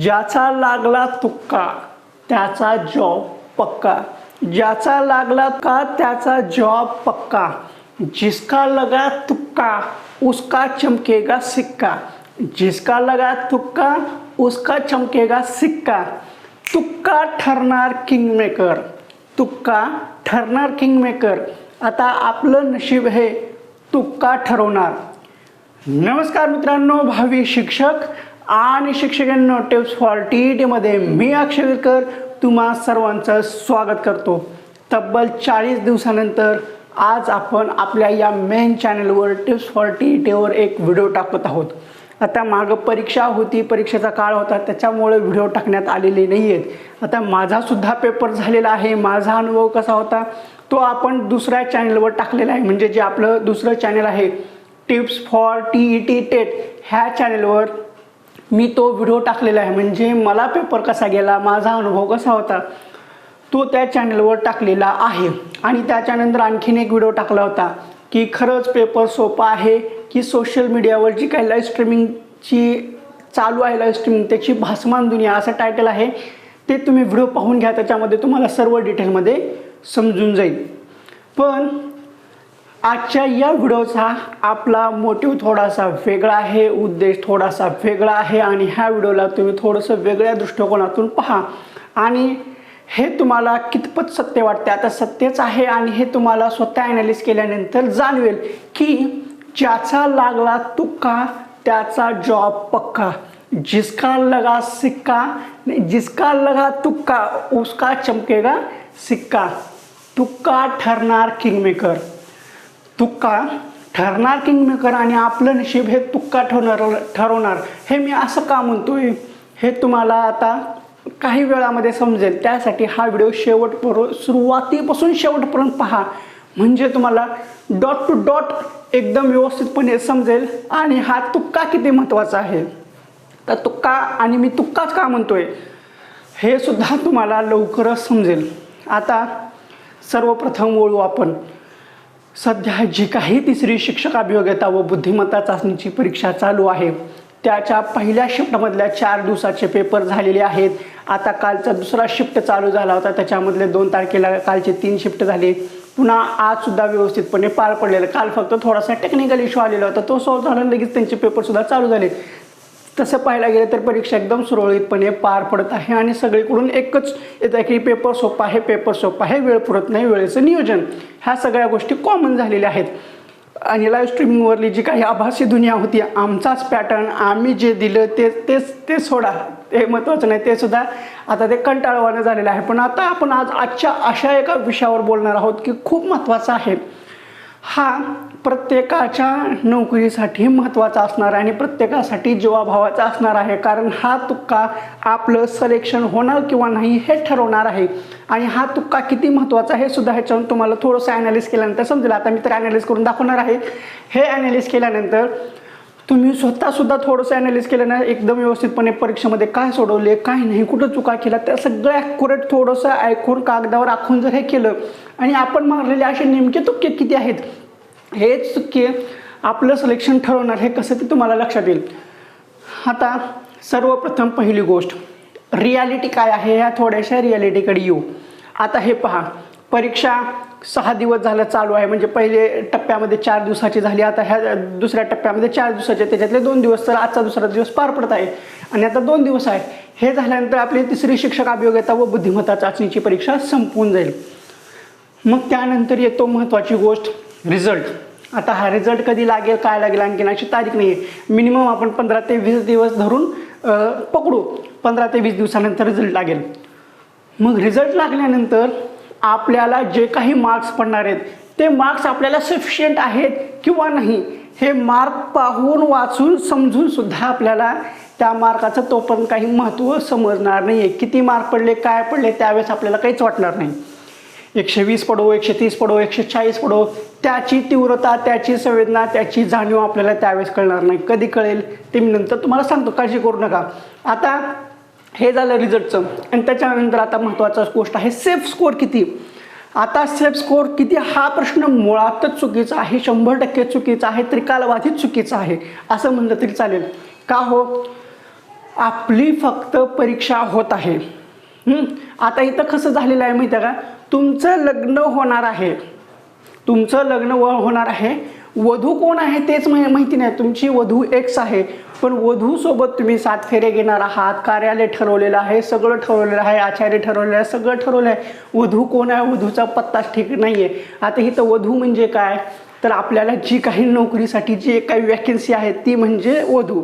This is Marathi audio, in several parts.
ज्याचा लागला तुक्का त्याचा जॉब पक्का. ज्याचा लागला का त्याचा जॉब पक्का. जिसका लगा तुक्का उसका चमकेगा सिक्का. जिसका लगा तुक्का उसका चमकेगा सिक्का. तुक्का ठरणार किंगमेकर तुक्का ठरणार किंगमेकर आता आपलं नशीब हे तुक्का ठरवणार. नमस्कार मित्रांनो भावी शिक्षक. आणि शिक्षकांना टिप्स फॉर टी टीमध्ये मी अक्षविलकर तुम्हा सर्वांचं स्वागत करतो. तब्बल चाळीस दिवसानंतर आज आपण आपल्या या मेन चॅनलवर टिप्स फॉर टी टीवर एक व्हिडिओ टाकत आहोत. आता मागं परीक्षा होती परीक्षेचा काळ होता त्याच्यामुळे व्हिडिओ टाकण्यात आलेले नाही आहेत आता माझासुद्धा पेपर झालेला आहे माझा अनुभव कसा होता तो आपण दुसऱ्या चॅनलवर टाकलेला आहे. म्हणजे जे आपलं दुसरं चॅनल आहे tips for T E T TET ह्या चॅनलवर मी तो व्हिडिओ टाकलेला आहे. म्हणजे मला पेपर कसा गेला माझा अनुभव कसा होता तो त्या चॅनलवर टाकलेला आहे. आणि त्याच्यानंतर आणखीन एक व्हिडिओ टाकला होता की खरंच पेपर सोपा आहे की सोशल मीडियावर जी काही लाईव्ह स्ट्रीमिंगची चालू आहे लाईव्ह स्ट्रीमिंग त्याची भासमान दुनिया असं टायटल आहे ते तुम्ही व्हिडिओ पाहून घ्या. त्याच्यामध्ये तुम्हाला सर्व डिटेलमध्ये समजून जाईल. पण आजच्या या व्हिडिओचा आपला मोटिव थोडासा वेगळा आहे उद्देश थोडासा वेगळा आहे आणि ह्या व्हिडिओला तुम्ही थोडंसं वेगळ्या दृष्टिकोनातून पहा. आणि हे तुम्हाला कितपत सत्य वाटते आता सत्यच आहे आणि हे तुम्हाला स्वतः ॲनालिस केल्यानंतर जाणवेल की ज्याचा लागला तुक्का त्याचा जॉब पक्का. जिसका लगा सिक्का जिसका लगा तुक्का उसका चमकेगा सिक्का. तुक्का ठरणार किंगमेकर तुक्का ठरणार किंगमेकर आणि आपलं नशीब हे तुक्का ठरणार ठरवणार. हे मी असं का म्हणतोय? हे तुम्हाला आता काही वेळामध्ये समजेल. त्यासाठी हा व्हिडिओ शेवटपर्यंत सुरुवातीपासून शेवटपर्यंत पहा. म्हणजे तुम्हाला डॉट टू डॉट एकदम व्यवस्थितपणे समजेल आणि हा तुक्का किती महत्त्वाचा आहे. तर तुक्का आणि मी तुक्काच का म्हणतोय? हे सुद्धा तुम्हाला लवकरच समजेल. आता सर्वप्रथम वळू आपण. सध्या जी काही तिसरी शिक्षक अभियोग्यता व बुद्धिमत्ता चाचणीची परीक्षा चालू आहे त्याच्या पहिल्या शिफ्टमधल्या चार दिवसाचे पेपर झालेले आहेत. आता कालचा दुसरा शिफ्ट चालू झाला होता त्याच्यामधले दोन तारखेला कालचे तीन शिफ्ट झाले. पुन्हा आज सुद्धा व्यवस्थितपणे पार पडलेलं. काल फक्त थोडासा टेक्निकल इश्यू आलेला होता तो सॉल्व्ह झाला लगेच त्यांचे पेपरसुद्धा चालू झाले. तसं पाहायला गेलं तर परीक्षा एकदम सुरळीतपणे पार पडत आहे आणि सगळीकडून एकच येत आहे की पेपर सोपा आहे पेपर सोपा आहे वेळ पुरत नाही वेळेचं नियोजन. ह्या सगळ्या गोष्टी कॉमन झालेल्या आहेत. आणि लाईव्ह स्ट्रीमिंगवरली जी काही आभासी दुनिया होती आमचाच पॅटर्न आम्ही जे दिलं ते तेच ते सोडा. हे महत्त्वाचं नाही ते सुद्धा आता ते कंटाळवाणं झालेलं आहे. पण आता आपण आज आजच्या अशा एका विषयावर बोलणार आहोत की खूप महत्त्वाचं आहे. हा प्रत्येकाच्या नोकरीसाठी महत्त्वाचा असणार आहे आणि प्रत्येकासाठी जीवाभावाचा असणार आहे. कारण हा तुक्का आपलं सलेक्शन होणार किंवा नाही हे ठरवणार आहे. आणि हा तुक्का किती महत्त्वाचा आहे हे सुद्धा ह्याच्यावरून तुम्हाला थोडंसं ॲनालिस केल्यानंतर समजेल. आता मी तर ॲनालिस करून दाखवणार आहे. हे ॲनालिस केल्यानंतर तुम्ही स्वतःसुद्धा थोडंसं ॲनालिस केलं ना एकदम व्यवस्थितपणे परीक्षेमध्ये काय सोडवले काय नाही कुठं चुका केला त्या सगळं ॲक्युरेट थोडंसं ऐकून कागदावर आखून जर हे केलं आणि आपण मारलेले असे नेमके तुक्के किती आहेत? हेच तुक्के आपलं सिलेक्शन ठरवणार हे कसं ते तुम्हाला लक्षात येईल. आता सर्वप्रथम पहिली गोष्ट रियालिटी काय आहे? ह्या थोड्याशा रियालिटीकडे येऊ. आता हे पहा परीक्षा सहा दिवस झालं चालू आहे. म्हणजे पहिले टप्प्यामध्ये चार दिवसाची झाली आता ह्या दुसऱ्या टप्प्यामध्ये चार दिवसाचे त्याच्यातले दोन दिवस तर आजचा दुसरा दिवस पार पडत आहे. आणि आता दोन दिवस आहे हे झाल्यानंतर आपली तिसरी शिक्षक अभियोग्यता व बुद्धिमत्ता चाचणीची परीक्षा संपून जाईल. मग त्यानंतर येतो महत्त्वाची गोष्ट रिझल्ट. आता हा रिझल्ट कधी लागेल काय लागेल आणखीन अशी तारीख नाही आहे मिनिमम आपण पंधरा ते वीस दिवस धरून पकडू. पंधरा ते वीस दिवसानंतर रिझल्ट लागेल. मग रिझल्ट लागल्यानंतर आपल्याला जे काही मार्क्स पडणार आहेत ते मार्क्स आपल्याला सफिशियंट आहेत किंवा नाही हे मार्क पाहून वाचून समजून सुद्धा आपल्याला त्या मार्काचं तोपर्यंत काही महत्त्व समजणार नाही आहे किती मार्क पडले काय पडले त्यावेळेस आपल्याला काहीच वाटणार नाही. एकशे वीस पडो एकशे तीस पडो एकशे चाळीस पडो त्याची तीव्रता त्याची संवेदना त्याची जाणीव आपल्याला त्यावेळेस कळणार नाही. कधी कळेल ते मी नंतर तुम्हाला सांगतो. काळजी करू नका. आता हे झालं रिझल्टचं. आणि त्याच्यानंतर आता महत्त्वाचा गोष्ट आहे सेफ स्कोअर किती? आता सेफ स्कोअर किती? हा प्रश्न मुळातच चुकीचा आहे शंभर टक्के चुकीचा आहे त्रिकालबाधित चुकीचा आहे असं म्हणलं तरी चालेल. का हो? आपली फक्त परीक्षा होत आहे. आता इथं कसं झालेलं आहे माहिती आहे का? तुमचं लग्न होणार आहे. तुमचं लग्न व होणार आहे. वधू कोण आहे तेच माहिती नाही. तुमची वधू एक्स आहे. पण वधूसोबत तुम्ही सात फेरे घेणार आहात कार्यालय ठरवलेलं आहे सगळं ठरवलेलं आहे आचार्य ठरवलेलं आहे सगळं ठरवलं आहे वधू कोण आहे? वधूचा पत्ताच ठीक नाही आहे आता इथं वधू म्हणजे काय? तर आपल्याला जी काही नोकरीसाठी जी काही वॅकन्सी आहे ती म्हणजे वधू.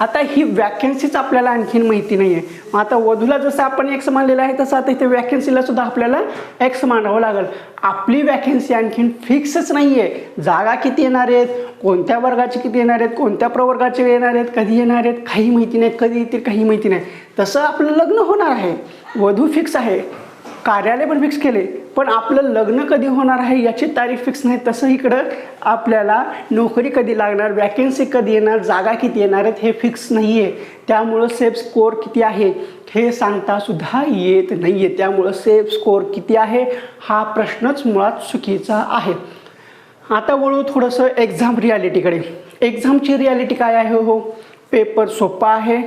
आता ही वॅकन्सीच आपल्याला आणखीन माहिती नाही आहे मग आता वधूला जसं आपण एक्स मानलेलं आहे तसं आता इथे वॅकन्सीला सुद्धा आपल्याला एक्स मानावं लागेल. आपली वॅकन्सी आणखीन फिक्सच नाही आहे जागा किती येणार आहेत कोणत्या वर्गाचे किती येणार आहेत कोणत्या प्रवर्गाचे येणार आहेत कधी येणार आहेत काही माहिती नाही कधी येतील काही माहिती नाही. तसं आपलं लग्न होणार आहे. वधू फिक्स आहे. कार्यालय पण फिक्स केले. पण आपलं लग्न कधी होणार आहे याची तारीख फिक्स नाही. तसं इकडं आपल्याला नोकरी कधी लागणार वॅकन्सी कधी येणार जागा किती येणार आहेत हे फिक्स नाही आहे त्यामुळं सेफ स्कोअर किती आहे हे सांगता सुद्धा येत नाही आहे त्यामुळं सेफ स्कोअर किती आहे हा प्रश्नच मुळात चुकीचा आहे. आता वळू थोडंसं एक्झाम रियालिटीकडे एक्झामची रियालिटी काय आहे हो? पेपर सोपा आहे.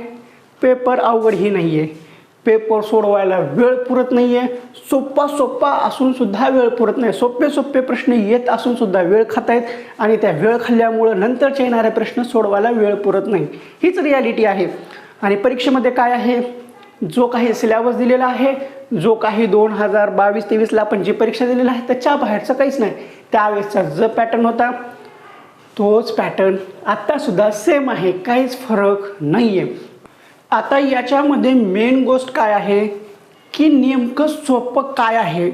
पेपर अवघडही नाही आहे पेपर सोडवायला वेळ पुरत नाही आहे सोप्पा सोप्पा असून सुद्धा वेळ पुरत नाही. सोपे सोपे प्रश्न येत असून सुद्धा वेळ आहेत आणि त्या वेळ खाल्ल्यामुळं नंतरचे येणारे प्रश्न सोडवायला वेळ पुरत नाही. हीच रियालिटी आहे. आणि परीक्षेमध्ये काय आहे? जो काही सिलेबस दिलेला आहे जो काही दोन हजार बावीस तेवीसला आपण जी परीक्षा दिलेली आहे त्याच्या बाहेरचं काहीच नाही. त्यावेळेसचा जो पॅटर्न होता तोच पॅटर्न आत्तासुद्धा सेम आहे. काहीच फरक नाही आहे आता याच्यामध्ये मेन गोष्ट काय आहे? की नेमकं सोपं काय आहे?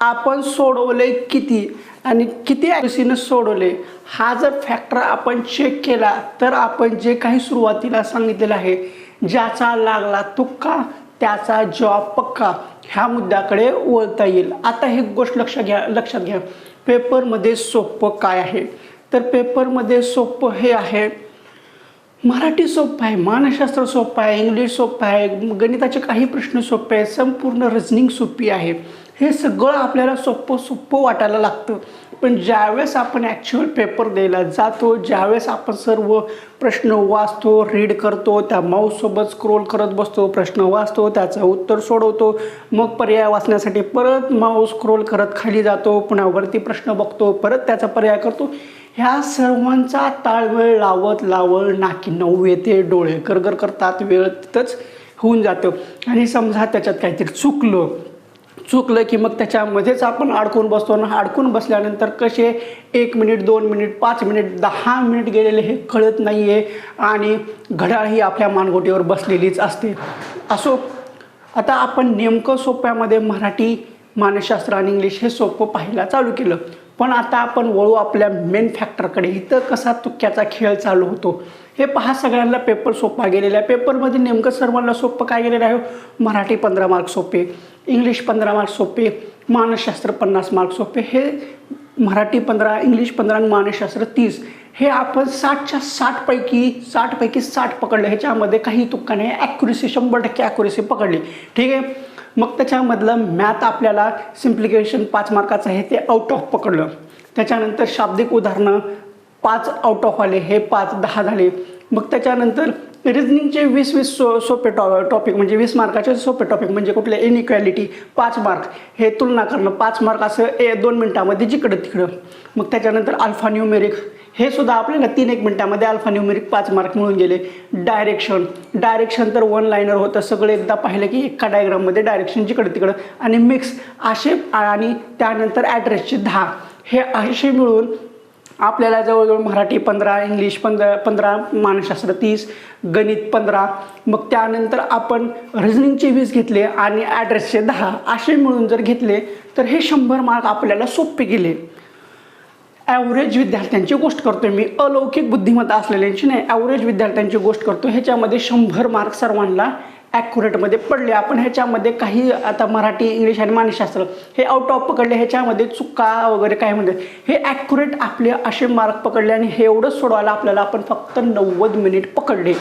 आपण सोडवले किती आणि किती ॲक्युसीनं सोडवले हा जर फॅक्टर आपण चेक केला तर आपण जे काही सुरुवातीला सांगितलेलं आहे ज्याचा लागला तुक्का त्याचा जॉब पक्का ह्या मुद्द्याकडे वळता येईल. आता हे गोष्ट लक्ष घ्या लक्षात घ्या. पेपरमध्ये सोपं काय आहे? तर पेपरमध्ये सोपं हे आहे मराठी सोपं आहे मानसशास्त्र सोपं आहे इंग्लिश सोपं आहे गणिताचे काही प्रश्न सोपे आहेत संपूर्ण रजनिंग सोपी आहे. हे सगळं आपल्याला सोपं सोपं वाटायला लागतं. पण ज्यावेळेस आपण ॲक्च्युअल पेपर द्यायला जातो ज्यावेळेस आपण सर्व प्रश्न वाचतो रीड करतो त्या माऊससोबत स्क्रोल करत बसतो प्रश्न वाचतो त्याचं उत्तर सोडवतो मग पर्याय वाचण्यासाठी परत माऊस स्क्रोल करत खाली जातो पुन्हा वरती प्रश्न बघतो परत त्याचा पर्याय करतो. ह्या सर्वांचा ताळवेळ लावत लावत नाकी नऊ येते डोळे करगर करतात वेळ तिथंच होऊन जातं. आणि समजा त्याच्यात काहीतरी चुकलं चुकलं की मग त्याच्यामध्येच आपण अडकून बसतो आणि अडकून बसल्यानंतर कसे एक मिनिट दोन मिनिट पाच मिनिट दहा मिनिट गेलेले हे कळत नाही आहे आणि घड्याळ ही आपल्या मानगोटीवर बसलेलीच असते. असो आता आपण नेमकं सोप्यामध्ये मराठी मानसशास्त्र आणि इंग्लिश हे सोपं पाहायला चालू केलं. पण आता आपण वळू आपल्या मेन फॅक्टरकडे इथं कसा तुक्क्याचा खेळ चालू होतो? हे पहा सगळ्यांना पेपर सोपा गेलेला आहे. पेपरमध्ये नेमकं सर्वांना सोपं काय गेलेलं आहे? मराठी पंधरा मार्क सोपे इंग्लिश पंधरा मार्क सोपे मानसशास्त्र पन्नास मार्क सोपे. हे मराठी पंधरा इंग्लिश पंधरा आणि मानसशास्त्र तीस. हे आपण साठच्या साठपैकी साठपैकी साठ पकडलं. ह्याच्यामध्ये काही तुक्का नाही ॲक्युरेसी शंभर टक्के ॲक्युरेसी पकडली. ठीक आहे? मग त्याच्यामधलं मॅथ आपल्याला सिम्प्लिकेशन पाच मार्काचं आहे ते आउट ऑफ पकडलं. त्याच्यानंतर शाब्दिक उदाहरणं पाच आउट ऑफ आले हे पाच दहा झाले. मग त्याच्यानंतर रिजनिंगचे वीस वीस सो सोपे टॉ टॉपिक म्हणजे वीस मार्काचे सोपे टॉपिक म्हणजे कुठले इनइक्वॅलिटी पाच मार्क हे तुलना करणं पाच मार्क असं ए दोन मिनटामध्ये जिकडं तिकडं मग त्याच्यानंतर अल्फा न्यूमेरिक हे सुद्धा आपल्याला तीन एक मिनटामध्ये अल्फा न्यूमेरिक पाच मार्क मिळून गेले. डायरेक्शन डायरेक्शन तर वन लाईनर होतं. सगळं एकदा पाहिलं की एका डायग्राममध्ये डायरेक्शन जिकडं तिकडं. आणि मिक्स असे आणि त्यानंतर ॲड्रेसचे दहा. हे असे मिळून आपल्याला जवळजवळ मराठी पंधरा इंग्लिश पंधरा पंधरा मानसशास्त्र तीस गणित पंधरा. मग त्यानंतर आपण रिझनिंगचे वीस घेतले आणि ॲड्रेसचे दहा. असे मिळून जर घेतले तर हे शंभर मार्क आपल्याला सोपे गेले. ॲव्हरेज विद्यार्थ्यांची गोष्ट करतोय मी. अलौकिक बुद्धिमत्ता असलेल्यांची नाही. ॲव्हरेज विद्यार्थ्यांची गोष्ट करतो ह्याच्यामध्ये शंभर मार्क सर्वांना ॲक्युरेटमध्ये पडले. आपण ह्याच्यामध्ये काही आता मराठी इंग्लिश आणि मानसशास्त्र हे आउट ऑफ पकडले. ह्याच्यामध्ये चुका वगैरे काय म्हणते हे ॲक्युरेट आपले असे मार्क पकडले आणि हे एवढंच सोडवायला आपल्याला आपण फक्त नव्वद मिनिट पकडले.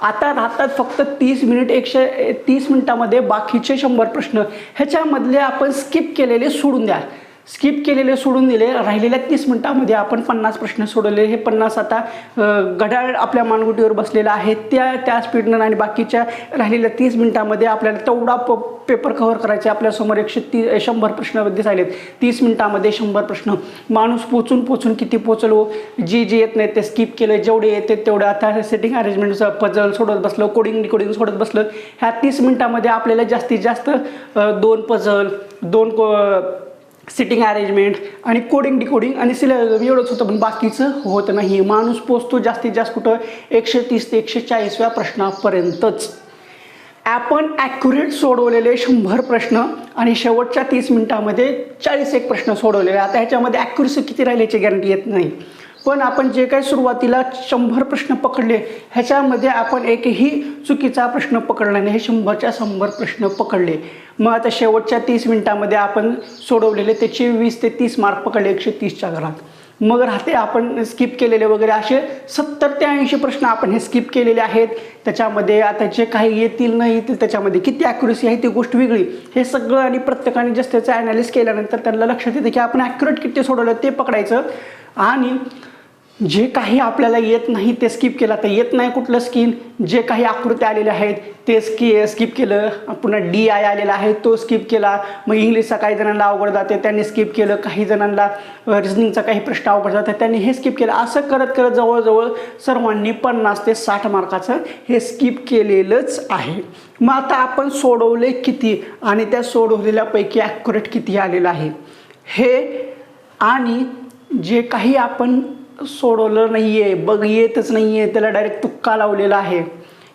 आता राहतात फक्त तीस मिनिट एकशे तीस मिनिटामध्ये बाकीचे शंभर प्रश्न. ह्याच्यामधले आपण स्किप केलेले सोडून द्या. स्किप केलेले सोडून दिले. राहिलेल्या तीस मिनिटामध्ये आपण पन्नास प्रश्न सोडवले. हे पन्नास आता घड्याळ आपल्या मानगुटीवर बसलेलं आहे. त्या त्या स्पीडनं आणि बाकीच्या राहिलेल्या तीस मिनिटामध्ये आपल्याला तेवढा प पेपर कव्हर करायचे. आपल्यासमोर एकशे ती शंभर प्रश्न दिसायलेत तीस मिनिटामध्ये शंभर प्रश्न. माणूस पोचून पोचून किती पोचलो? जे जे येत नाही ते स्किप केलं. जेवढे येते तेवढं आता सेटिंग अरेंजमेंटचं पजल सोडत बसलं. कोडिंग रिकोडिंग सोडत बसलं. ह्या तीस मिनिटामध्ये आपल्याला जास्तीत जास्त दोन पजल दोन को सिटिंग अरेंजमेंट आणि कोडिंग डिकोडिंग आणि सिलेबस एवढंच होतं पण बाकीचं होत नाही. माणूस पोचतो जास्तीत जास्त कुठं? एकशे तीस ते एकशे चाळीसव्या प्रश्नापर्यंतच. आपण ॲक्युरेट सोडवलेले शंभर प्रश्न आणि शेवटच्या तीस मिनिटामध्ये चाळीस एक प्रश्न सोडवलेले. आता ह्याच्यामध्ये ॲक्युरेसी किती राहिल्याची गॅरंटी येत नाही. पण आपण जे काही सुरुवातीला शंभर प्रश्न पकडले ह्याच्यामध्ये आपण एकही चुकीचा प्रश्न पकडला नाही हे शंभरच्या शंभर प्रश्न पकडले. मग आता शेवटच्या तीस मिनिटामध्ये आपण सोडवलेले त्याचे वीस ते तीस मार्क पकडले एकशे तीसच्या घरात. मग राहते आपण स्किप केलेले वगैरे असे सत्तर ते ऐंशी प्रश्न आपण हे स्किप केलेले आहेत. त्याच्यामध्ये आता जे काही येतील नाही येतील त्याच्यामध्ये किती ॲक्युरेसी आहे ती गोष्ट वेगळी. हे सगळं आणि प्रत्येकाने जास्त त्याचं ॲनालिस केल्यानंतर त्यांना लक्षात येतं की आपण ॲक्युरेट किती सोडवलं ते पकडायचं. आणि जे काही आपल्याला येत नाही ते स्किप केलं. तर येत नाही कुठलं स्किन जे काही आकृत्या आलेल्या आहेत ते स्कि स्किप केलं. पुन्हा डी आय आलेला आहे तो स्किप केला. मग इंग्लिशचा काही जणांना अवघड जाते त्यांनी स्किप केलं. काही जणांना रिझनिंगचा काही प्रश्न अवघड जाते त्यांनी हे स्किप केलं. असं करत करत जवळजवळ सर्वांनी पन्नास ते साठ मार्काचं हे स्किप केलेलंच आहे. मग आता आपण सोडवले किती? आणि त्या सोडवलेल्यापैकी ॲक्युरेट किती आलेलं आहे? हे आणि जे काही आपण सोडवलं नाही आहे बघ येतच नाही आहे त्याला डायरेक्ट तुक्का लावलेला आहे.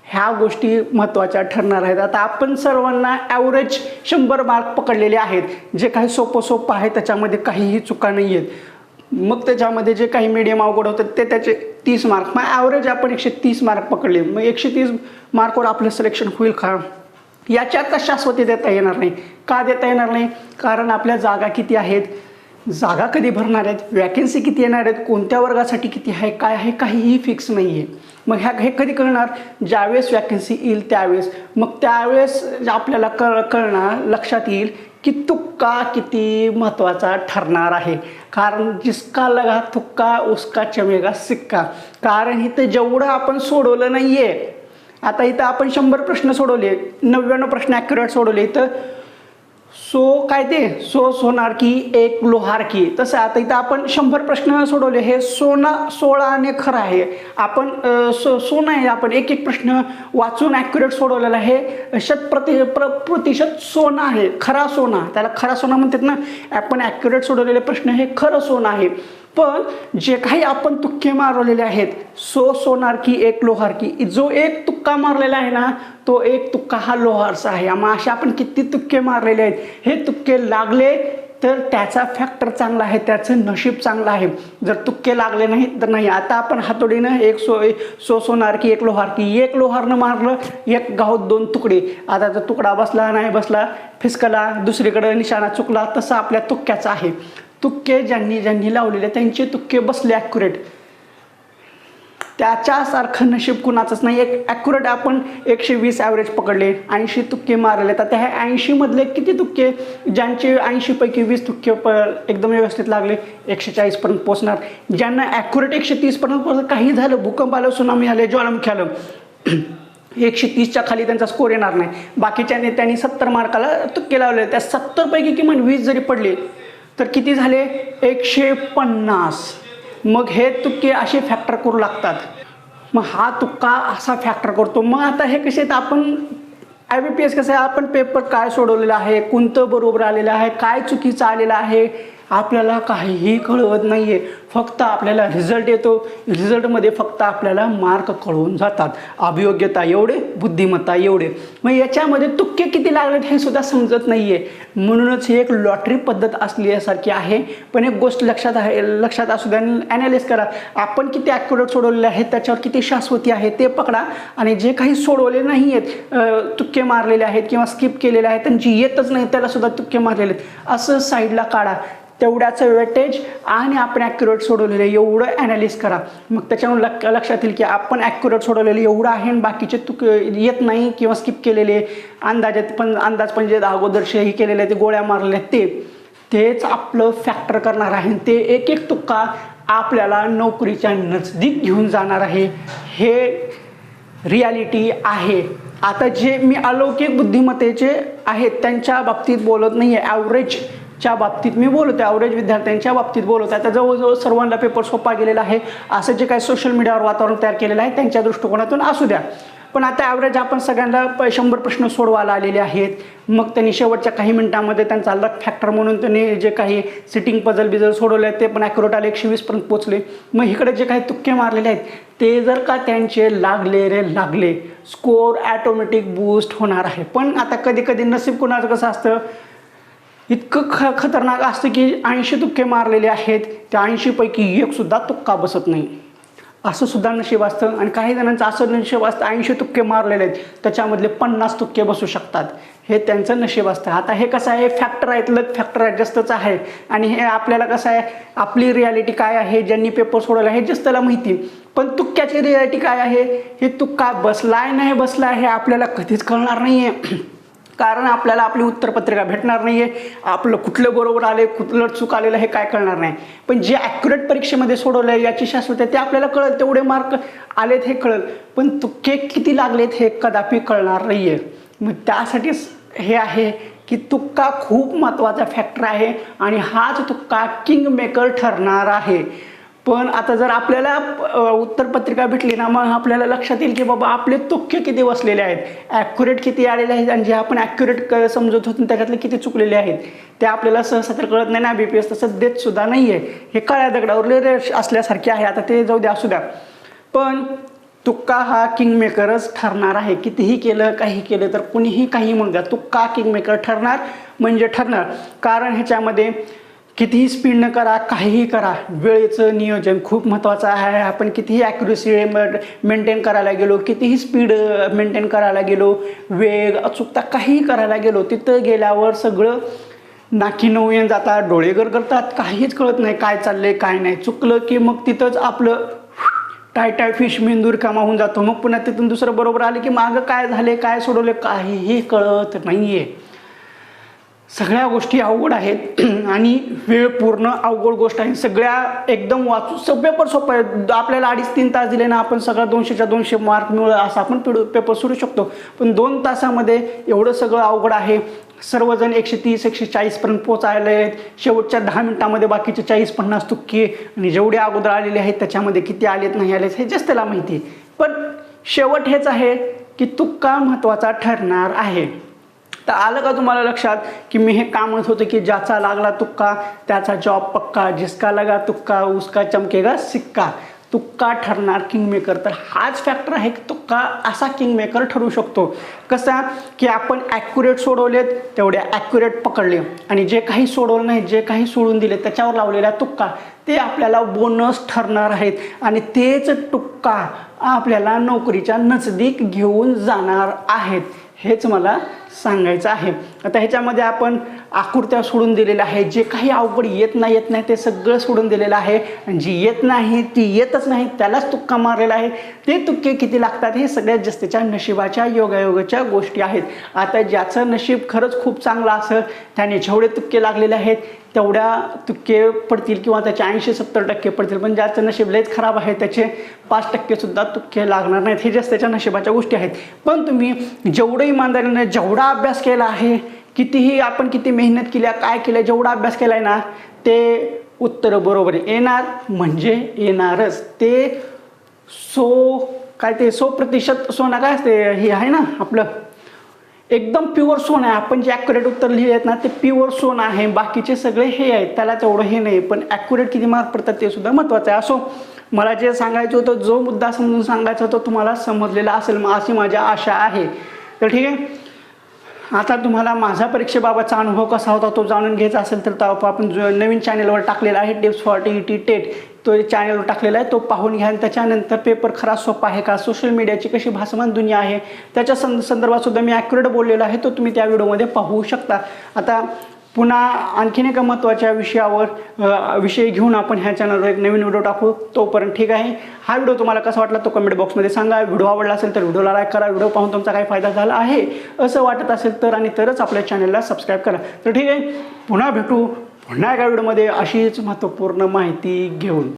ह्या गोष्टी महत्त्वाच्या ठरणार आहेत. आता आपण सर्वांना ॲव्हरेज शंभर मार्क पकडलेले आहेत. जे काही सोपं सोपं आहे त्याच्यामध्ये काहीही चुका नाही आहेत मग त्याच्यामध्ये जे काही मीडियम अवघड होतं ते त्याचे तीस मार्क मग ॲव्हरेज आपण एकशे तीस मार्क पकडले. मग एकशे तीस मार्कवर आपलं सिलेक्शन होईल का? याच्यात शाश्वती देता येणार नाही? का देता येणार नाही? कारण आपल्या जागा किती आहेत? जागा कधी भरणार आहेत? वॅकेन्सी किती येणार आहेत? कोणत्या वर्गासाठी किती आहे? काय आहे? काहीही फिक्स नाही आहे मग ह्या हे कधी कळणार? ज्यावेळेस वॅकेन्सी येईल त्यावेळेस. मग त्यावेळेस आपल्याला कळ कळणार लक्षात येईल की तुक्का किती महत्त्वाचा ठरणार आहे. कारण जिसका लगा तुक्का उसका चमेगा सिक्का. कारण इथं जेवढं आपण सोडवलं नाही आहे आता इथं आपण शंभर प्रश्न सोडवले नव्याण्णव प्रश्न ॲक्युरेट सोडवले तर सो काय ते? सो सोनार की एक लोहार की. तसं आता इथं आपण शंभर प्रश्न सोडवले. हे सोना सोळाने खरं आहे. आपण सो सोनं आहे. आपण एक एक प्रश्न वाचून ॲक्युरेट सोडवलेला आहे. शत प्रति प्र प्रतिशत सोनं आहे. खरा सोना. त्याला खरा सोना म्हणतात ना? आपण ॲक्युरेट सोडवलेले प्रश्न हे खरं सोनं आहे. पण जे काही आपण तुक्के मारवलेले आहेत सो सोनार की एक लोहार की जो एक तुक्का मारलेला आहे ना तो एक तुक्का हा लोहारचा आहे. मग असे आपण किती तुक्के मारलेले आहेत? हे तुक्के लागले तर त्याचा फॅक्टर चांगला आहे त्याचं नशीब चांगलं आहे. जर तुक्के लागले नाही तर नाही. आता आपण हातोडीनं एक सो सो सोनार की एक लोहार की एक लोहारनं मारलं एक गावात दोन तुकडे. आता जर तुकडा बसला नाही बसला फिसकला दुसरीकडं निशाणा चुकला तसं आपल्या तुक्क्याचं आहे. तुक्के ज्यांनी ज्यांनी लावलेले त्यांचे तुक्के बसले ॲक्युरेट त्याच्यासारखं नशीब कुणाचंच नाही. एक ॲक्युरेट आपण एकशे वीस ॲव्हरेज पकडले ऐंशी तुक्के मारले. तर त्या ह्या ऐंशीमधले किती तुक्के ज्यांचे ऐंशीपैकी वीस तुक्के प एकदम व्यवस्थित लागले एकशे चाळीसपर्यंत पोचणार ज्यांना ॲक्युरेट एकशे तीसपर्यंत पोचलं काही झालं. भूकंप आलं सुनामी आले ज्वालामुखी आलं. एकशे तीसच्या खाली त्यांचा स्कोर येणार नाही. बाकीच्या नेत्यांनी सत्तर मार्काला तुक्के लावले. त्या सत्तरपैकी किमान वीस जरी पडले तर किती झाले? एकशे पन्नास. मग हे तुक्के असे फॅक्टर करू लागतात. मग हा तुक्का असा फॅक्टर करतो. मग आता हे कसे आहेत? आपण आय बी पी एस कसं आहे? आपण पेपर काय सोडवलेलं आहे? कोणतं बरोबर आलेलं आहे? काय चुकीचं आलेलं आहे? आपल्याला काहीही कळवत नाही आहे फक्त आपल्याला रिझल्ट येतो. रिझल्टमध्ये फक्त आपल्याला मार्क कळून जातात. अभियोग्यता एवढे बुद्धिमत्ता एवढे. मग याच्यामध्ये तुक्के किती लागलेत हे सुद्धा समजत नाही आहे म्हणूनच ही एक लॉटरी पद्धत असल्यासारखी आहे. पण एक गोष्ट लक्षात आहे लक्षात असू द्या ॲनालिस करा. आपण किती ॲक्युरेट सोडवलेले आहेत त्याच्यावर किती शाश्वती आहे ते पकडा. आणि जे काही सोडवले नाही आहेत तुक्के मारलेले आहेत किंवा स्किप केलेले आहेत त्यांची येतच नाही त्याला सुद्धा तुक्के मारलेले आहेत. असं साईडला काढा. तेवढ्याचं वेटेज आणि आपण ॲक्युरेट सोडवलेलं एवढं ॲनालिस करा. मग त्याच्यामुळे लक्ष लक्षात येईल की आपण ॲक्युरेट सोडवलेलं एवढं आहे आणि बाकीचे तुक येत नाही किंवा स्किप केलेले अंदाजात पण अंदाज पण जे अगोदरशे हे केलेले ते गोळ्या मारलेल्या आहेत ते. तेच आपलं फॅक्टर करणार आहे. ते एक एक तुक्का आपल्याला नोकरीच्या नजदीक घेऊन जाणार आहे. हे रियालिटी आहे. आता जे मी अलौकिक बुद्धिमत्तेचे आहेत त्यांच्या बाबतीत बोलत नाही आहे ॲव्हरेज च्या बाबतीत मी बोलतो ॲव्हरेज विद्यार्थ्यांच्या बाबतीत बोलत आहे आता जवळजवळ सर्वांना पेपर सोपा गेलेला आहे. असं जे काही सोशल मीडियावर वातावरण तयार केलेलं आहे त्यांच्या दृष्टिकोनातून असू द्या. पण आता ॲव्हरेज आपण सगळ्यांना प शंभर प्रश्न सोडवायला आलेले आहेत. मग त्यांनी शेवटच्या काही मिनिटांमध्ये त्यांचा लक फॅक्टर म्हणून त्यांनी जे काही सिटिंग पजल बिझल सोडवले आहेत ते पण ॲक्युरेट आले. एकशे वीसपर्यंत पोचले मग इकडे जे काही तुक्के मारलेले आहेत ते जर का त्यांचे लागले रे लागले स्कोअर ॲटोमॅटिक बूस्ट होणार आहे. पण आता कधी कधी नसीब कोणाचं कसं असतं? इतकं ख खतरनाक असतं की ऐंशी तुक्के मारलेले आहेत त्या ऐंशीपैकी एकसुद्धा तुक्का बसत नाही. असं सुद्धा नशीब असतं आणि काही जणांचं असं नशीब असतं ऐंशी तुक्के मारलेले आहेत त्याच्यामधले पन्नास तुक्के बसू शकतात. हे त्यांचं नशीब असतं. आता हे कसं आहे फॅक्टर आहेत लग फॅक्टर जास्तच आहे. आणि हे आपल्याला कसं आहे आपली रियालिटी काय आहे ज्यांनी पेपर सोडवला हे जस्ट त्याला माहिती. पण तुक्क्याची रियालिटी काय आहे हे तुक्का बसला आहे नाही बसला हे आपल्याला कधीच कळणार नाही आहे कारण आपल्याला आपली उत्तरपत्रिका भेटणार नाही आहे आपलं कुठलं बरोबर आले कुठलं चूक आलेलं हे काय कळणार नाही. पण जे ॲक्युरेट परीक्षेमध्ये सोडवलं आहे याची शाश्वत आहे ते आपल्याला कळेल तेवढे मार्क आलेत हे कळेल. पण तुक्के किती लागलेत हे कदापि कळणार नाही आहे मग त्यासाठीच हे आहे की तुक्का खूप महत्त्वाचा फॅक्टर आहे आणि हाच तुक्का किंग मेकर ठरणार आहे. पण आता जर आपल्याला उत्तरपत्रिका भेटली ना मग आपल्याला लक्षात येईल की बाबा आपले तुक्के किती बसलेले आहेत. ॲक्युरेट किती आलेले आहेत आणि जे आपण ॲक्युरेट क समजत होतो त्याच्यातले किती चुकलेले आहेत ते आपल्याला सहसा तर कळत नाही ना. बी पी एस तसं देतसुद्धा नाही आहे हे काळ्या दगडावर असल्यासारखे आहे. आता ते जाऊ द्या असू द्या. पण तुक्का हा किंगमेकरच ठरणार आहे. कितीही केलं काही केलं तर कुणीही काही म्हणू द्या. तुक्का किंगमेकर ठरणार म्हणजे ठरणार. कारण ह्याच्यामध्ये कितीही स्पीड न करा काहीही करा वेळेचं नियोजन खूप महत्त्वाचं आहे. आपण कितीही ॲक्युरेसी मेंटेन करायला गेलो कितीही स्पीड मेंटेन करायला गेलो वेग अचूकता काहीही करायला गेलो तिथं गेल्यावर सगळं नाकी येऊन जातात डोळे करतात काहीच कळत नाही काय चाललंय काय नाही. चुकलं की मग तिथंच आपलं टाय टाय फिश मेंदूर कामा होऊन जातो. मग पुन्हा तिथून दुसरं बरोबर आलं की मागं काय झाले काय सोडवले काहीही कळत नाही आहे सगळ्या गोष्टी अवघड आहेत. आणि वेळ पूर्ण अवघड गोष्ट आहे. सगळ्या एकदम वाचू सब पेपर सोपं आहे. आपल्याला अडीच तीन तास दिले ना आपण सगळं दोनशेच्या दोनशे मार्क मिळवलं असं आपण पिडू पेपर सोडू शकतो. पण दोन तासामध्ये एवढं सगळं अवघड आहे. सर्वजण एकशे तीस एकशे चाळीसपर्यंत पोचायला आहेत. शेवटच्या दहा मिनिटामध्ये बाकीचे चाळीस पन्नास तुक्के आणि जेवढे अगोदर आलेले आहेत त्याच्यामध्ये किती आलेत नाही आलेत हे जास्त त्याला माहिती आहे. पण शेवट हेच आहे की तुक्का महत्त्वाचा ठरणार आहे. तर आलं का तुम्हाला लक्षात की मी हे का म्हणत होतो की ज्याचा लागला तुक्का त्याचा जॉब पक्का जिसका लगा तुक्का उसका चमकेगा सिक्का. तुक्का ठरणार किंगमेकर तर हाच फॅक्टर आहे की तुक्का असा किंगमेकर ठरू शकतो. कसा की आपण ॲक्युरेट सोडवलेत तेवढे ॲक्युरेट पकडले. आणि जे काही सोडवलं नाही जे काही सोडून दिले त्याच्यावर लावलेला तुक्का ते आपल्याला बोनस ठरणार आहेत. आणि तेच तुक्का आपल्याला नोकरीच्या नजदीक घेऊन जाणार आहेत. हेच मला सांगायचं आहे. आता ह्याच्यामध्ये आपण आकृत्या सोडून दिलेल्या आहे जे काही अवघड येत नाही येत नाही ते सगळं सोडून दिलेलं आहे. आणि जी येत नाही ती येतच नाही त्यालाच तुक्का मारलेला आहे. ते तुक्के किती लागतात? हे सगळ्यात जास्तीच्या नशिबाच्या योगायोगाच्या गोष्टी आहेत. आता ज्याचं नशीब खरंच खूप चांगलं असं त्याने जेवढे तुक्के लागलेले आहेत तेवढ्या तुक्के पडतील किंवा त्याचे ऐंशी सत्तर टक्के पडतील. पण ज्याचं नशीब लयच खराब आहे त्याचे पाच टक्केसुद्धा तुक्के लागणार नाहीत. हे जास्त त्याच्या नशिबाच्या गोष्टी आहेत. पण तुम्ही जेवढं इमानदारीने जेवढा अभ्यास केला आहे कितीही आपण किती मेहनत केल्या काय केलं जेवढा अभ्यास केला आहे ना ते उत्तर बरोबर येणार म्हणजे येणारच. ते सो काय ते सो प्रतिशत सोना काय असते हे आहे ना आपलं? एकदम प्युअर सोन आहे. आपण जे ॲक्युरेट उत्तर लिहिले आहेत ना ते प्युअर सोनं आहे. बाकीचे सगळे हे आहेत. त्याला तेवढं हे नाही. पण ॲक्युरेट किती मार्क पडतात ते सुद्धा महत्त्वाचं आहे. असो मला जे सांगायचं होतं जो मुद्दा समजून सांगायचा होता तुम्हाला समजलेला असेल मग अशी माझी आशा आहे. तर ठीक आहे? आता तुम्हाला माझा परीक्षेबाबतचा अनुभव कसा होता तो जाणून घ्यायचा असेल तर तो आपण जो नवीन चॅनलवर टाकलेला आहे tips for T T TET तो चॅनलवर टाकलेला आहे. तो पाहून घ्या आणि त्याच्यानंतर पेपर खरा सोपा आहे का? सोशल मीडियाची कशी भासमान दुनिया आहे? त्याच्या सं संदर्भात सुद्धा मी ॲक्युरेट बोललेलो आहे. तो तुम्ही त्या व्हिडिओमध्ये पाहू शकता. आता पुन्हा आणखीन एका महत्त्वाच्या विषयावर विषय घेऊन आपण ह्या चॅनलवर एक नवीन व्हिडिओ टाकू. तोपर्यंत ठीक आहे. हा व्हिडिओ तुम्हाला कसा वाटला तो कमेंट बॉक्समध्ये सांगा. व्हिडिओ आवडला असेल तर व्हिडिओला लाईक करा. व्हिडिओ पाहून तुमचा काही फायदा झाला आहे असं वाटत असेल तर आणि तरच आपल्या चॅनलला सबस्क्राईब करा. तर ठीक आहे. पुन्हा भेटू. पुन्हा एका व्हिडिओमध्ये अशीच महत्त्वपूर्ण माहिती घेऊन.